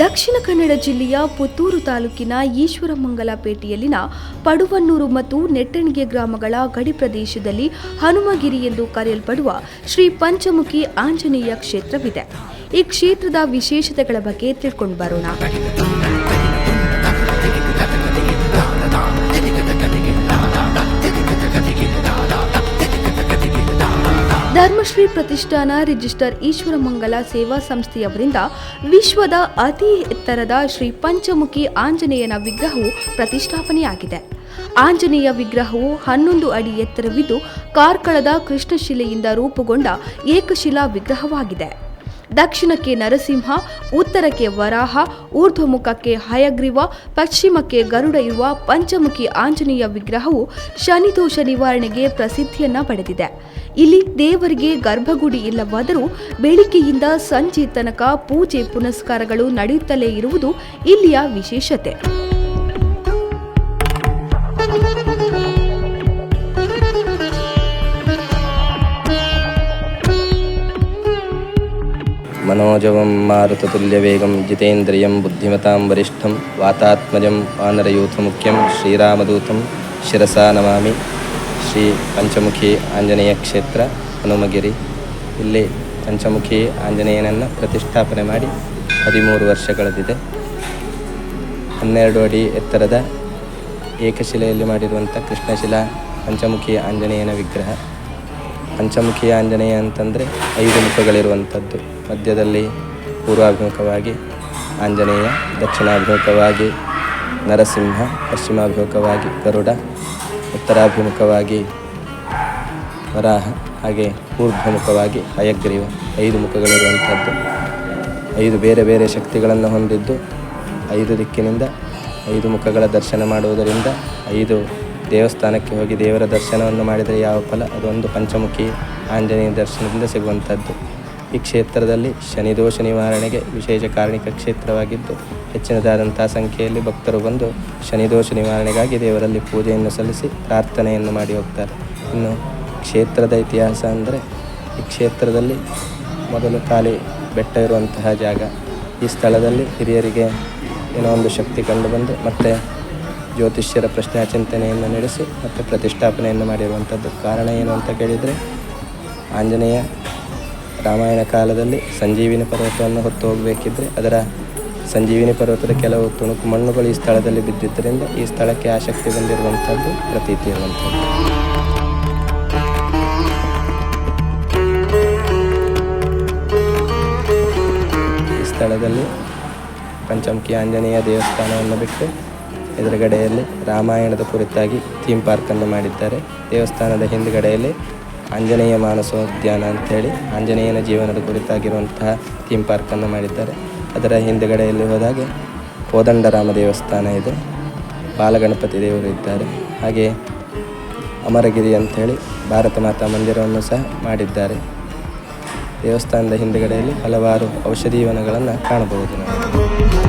ದಕ್ಷಿಣ ಕನ್ನಡ ಜಿಲ್ಲೆಯ ಪುತ್ತೂರು ತಾಲೂಕಿನ ಈಶ್ವರಮಂಗಲ ಪೇಟೆಯಲ್ಲಿನ ಪಡುವನ್ನೂರು ಮತ್ತು ನೆಟ್ಟಣಿಗೆ ಗ್ರಾಮಗಳ ಗಡಿ ಪ್ರದೇಶದಲ್ಲಿ ಹನುಮಗಿರಿ ಎಂದು ಕರೆಯಲ್ಪಡುವ ಶ್ರೀ ಪಂಚಮುಖಿ ಆಂಜನೇಯ ಕ್ಷೇತ್ರವಿದೆ. ಈ ಕ್ಷೇತ್ರದ ವಿಶೇಷತೆಗಳ ಬಗ್ಗೆ ತಿಳ್ಕೊಂಡು ಬರೋಣ. ಧರ್ಮಶ್ರೀ ಪ್ರತಿಷ್ಠಾನ ರಿಜಿಸ್ಟರ್ ಈಶ್ವರಮಂಗಲ ಸೇವಾ ಸಂಸ್ಥೆಯವರಿಂದ ವಿಶ್ವದ ಅತಿ ಎತ್ತರದ ಶ್ರೀ ಪಂಚಮುಖಿ ಆಂಜನೇಯನ ವಿಗ್ರಹವು ಪ್ರತಿಷ್ಠಾಪನೆಯಾಗಿದೆ. ಆಂಜನೇಯ ವಿಗ್ರಹವು ಹನ್ನೊಂದು ಅಡಿ ಎತ್ತರವಿದ್ದು ಕಾರ್ಕಳದ ಕೃಷ್ಣಶಿಲೆಯಿಂದ ರೂಪುಗೊಂಡ ಏಕಶಿಲಾ ವಿಗ್ರಹವಾಗಿದೆ. ದಕ್ಷಿಣಕ್ಕೆ ನರಸಿಂಹ, ಉತ್ತರಕ್ಕೆ ವರಾಹ, ಊರ್ಧ್ವಮುಖಕ್ಕೆ ಹಯಗ್ರೀವ, ಪಶ್ಚಿಮಕ್ಕೆ ಗರುಡ ಇರುವ ಪಂಚಮುಖಿ ಆಂಜನೇಯ ವಿಗ್ರಹವು ಶನಿದೋಷ ನಿವಾರಣೆಗೆ ಪ್ರಸಿದ್ಧಿಯನ್ನ ಪಡೆದಿದೆ. ಇಲ್ಲಿ ದೇವರಿಗೆ ಗರ್ಭಗುಡಿ ಇಲ್ಲವಾದರೂ ಬೆಳಿಗ್ಗೆಯಿಂದ ಸಂಜೆ ತನಕ ಪೂಜೆ ಪುನಸ್ಕಾರಗಳು ನಡೆಯುತ್ತಲೇ ಇರುವುದು ಇಲ್ಲಿಯ ವಿಶೇಷತೆ मनोजवं मारुततुल्यवेगं जितेन्द्रियं बुद्धिमतां वरिष्ठं वातात्मजं वानरयूथमुख्यं श्रीरामदूतं ಶಿರಸಾ ನಮಾಮಿ ಶ್ರೀ ಪಂಚಮುಖಿ ಆಂಜನೇಯ ಕ್ಷೇತ್ರ, ಹನುಮಗಿರಿ. ಇಲ್ಲಿ ಪಂಚಮುಖಿ ಆಂಜನೇಯನನ್ನು ಪ್ರತಿಷ್ಠಾಪನೆ ಮಾಡಿ ಹದಿಮೂರು ವರ್ಷ ಕಳೆದಿದೆ ಹನ್ನೆರಡು ಅಡಿ ಎತ್ತರದ ಏಕಶಿಲೆಯಲ್ಲಿ ಮಾಡಿರುವಂಥ ಕೃಷ್ಣಶಿಲಾ ಪಂಚಮುಖಿ ಆಂಜನೇಯನ ವಿಗ್ರಹ. ಪಂಚಮುಖಿ ಆಂಜನೇಯ ಅಂತಂದರೆ ಐದು ಮುಖಗಳಿರುವಂಥದ್ದು. ಮಧ್ಯದಲ್ಲಿ ಪೂರ್ವಾಭಿಮುಖವಾಗಿ ಆಂಜನೇಯ, ದಕ್ಷಿಣಾಭಿಮುಖವಾಗಿ ನರಸಿಂಹ, ಪಶ್ಚಿಮಾಭಿಮುಖವಾಗಿ ಗರುಡ ಉತ್ತರಾಭಿಮುಖವಾಗಿ ವರಾಹ ಹಾಗೆ ಊರ್ಧ್ವಮುಖವಾಗಿ ಹಯಗ್ರೀವ ಐದು ಮುಖಗಳಿರುವಂಥದ್ದು. ಐದು ಬೇರೆ ಬೇರೆ ಶಕ್ತಿಗಳನ್ನು ಹೊಂದಿದ್ದು. ಐದು ದಿಕ್ಕಿನಿಂದ ಐದು ಮುಖಗಳ ದರ್ಶನ ಮಾಡುವುದರಿಂದ ಐದು ದೇವಸ್ಥಾನಕ್ಕೆ ಹೋಗಿ ದೇವರ ದರ್ಶನವನ್ನು ಮಾಡಿದರೆ ಯಾವ ಫಲ? ಅದೊಂದು ಪಂಚಮುಖಿ ಆಂಜನೇಯ ದರ್ಶನದಿಂದ ಸಿಗುವಂಥದ್ದು. ಈ ಕ್ಷೇತ್ರದಲ್ಲಿ ಶನಿದೋಷ ನಿವಾರಣೆಗೆ ವಿಶೇಷ ಕಾರಣಿಕ ಕ್ಷೇತ್ರವಾಗಿದ್ದು ಹೆಚ್ಚಿನದಾದಂಥ ಸಂಖ್ಯೆಯಲ್ಲಿ ಭಕ್ತರು ಬಂದು ಶನಿದೋಷ ನಿವಾರಣೆಗಾಗಿ ದೇವರಲ್ಲಿ ಪೂಜೆಯನ್ನು ಸಲ್ಲಿಸಿ ಪ್ರಾರ್ಥನೆಯನ್ನು ಮಾಡಿ ಹೋಗ್ತಾರೆ. ಇನ್ನು ಕ್ಷೇತ್ರದ ಇತಿಹಾಸ ಅಂದರೆ, ಈ ಕ್ಷೇತ್ರದಲ್ಲಿ ಮೊದಲು ಖಾಲಿ ಬೆಟ್ಟ ಇರುವಂತಹ ಜಾಗ. ಈ ಸ್ಥಳದಲ್ಲಿ ಹಿರಿಯರಿಗೆ ಏನೋ ಒಂದು ಶಕ್ತಿ ಕಂಡುಬಂದು ಮತ್ತೆ ಜ್ಯೋತಿಷ್ಯರ ಪ್ರಶ್ನೆ ಚಿಂತನೆಯನ್ನು ನಡೆಸಿ ಮತ್ತು ಪ್ರತಿಷ್ಠಾಪನೆಯನ್ನು ಮಾಡಿರುವಂಥದ್ದು ಕಾರಣ ಏನು ಅಂತ ಕೇಳಿದರೆ, ಆಂಜನೇಯ ರಾಮಾಯಣ ಕಾಲದಲ್ಲಿ ಸಂಜೀವಿನಿ ಪರ್ವತವನ್ನು ಹೊತ್ತು ಹೋಗಬೇಕಿದ್ರೆ ಅದರ ಸಂಜೀವಿನಿ ಪರ್ವತದ ಕೆಲವು ತುಣುಕು ಮಣ್ಣುಗಳು ಈ ಸ್ಥಳದಲ್ಲಿ ಬಿದ್ದಿದ್ದರಿಂದ ಈ ಸ್ಥಳಕ್ಕೆ ಆಸಕ್ತಿ ಬಂದಿರುವಂಥದ್ದು ಪ್ರತೀತಿ ಇರುವಂಥದ್ದು. ಈ ಸ್ಥಳದಲ್ಲಿ ಪಂಚಮುಖಿ ಆಂಜನೇಯ ದೇವಸ್ಥಾನವನ್ನು ಬಿಟ್ಟು ಎದುರುಗಡೆಯಲ್ಲಿ ರಾಮಾಯಣದ ಕುರಿತಾಗಿ ಥೀಮ್ ಪಾರ್ಕನ್ನು ಮಾಡಿದ್ದಾರೆ. ದೇವಸ್ಥಾನದ ಹಿಂದುಗಡೆಯಲ್ಲಿ ಆಂಜನೇಯ ಮಾನಸೋದ್ಯಾನ ಅಂಥೇಳಿ ಆಂಜನೇಯನ ಜೀವನದ ಕುರಿತಾಗಿರುವಂತಹ ಥೀಮ್ ಪಾರ್ಕನ್ನು ಮಾಡಿದ್ದಾರೆ. ಅದರ ಹಿಂದುಗಡೆಯಲ್ಲಿ ಹೋದಾಗ ಕೋದಂಡರಾಮ ದೇವಸ್ಥಾನ ಇದೆ. ಬಾಲಗಣಪತಿ ದೇವರು ಇದ್ದಾರೆ. ಹಾಗೆ ಅಮರಗಿರಿ ಅಂಥೇಳಿ ಭಾರತ ಮಾತಾ ಮಂದಿರವನ್ನು ಸಹ ಮಾಡಿದ್ದಾರೆ. ದೇವಸ್ಥಾನದ ಹಿಂದುಗಡೆಯಲ್ಲಿ ಹಲವಾರು ಔಷಧಿ ವನಗಳನ್ನು ಕಾಣಬಹುದು ನಾವು.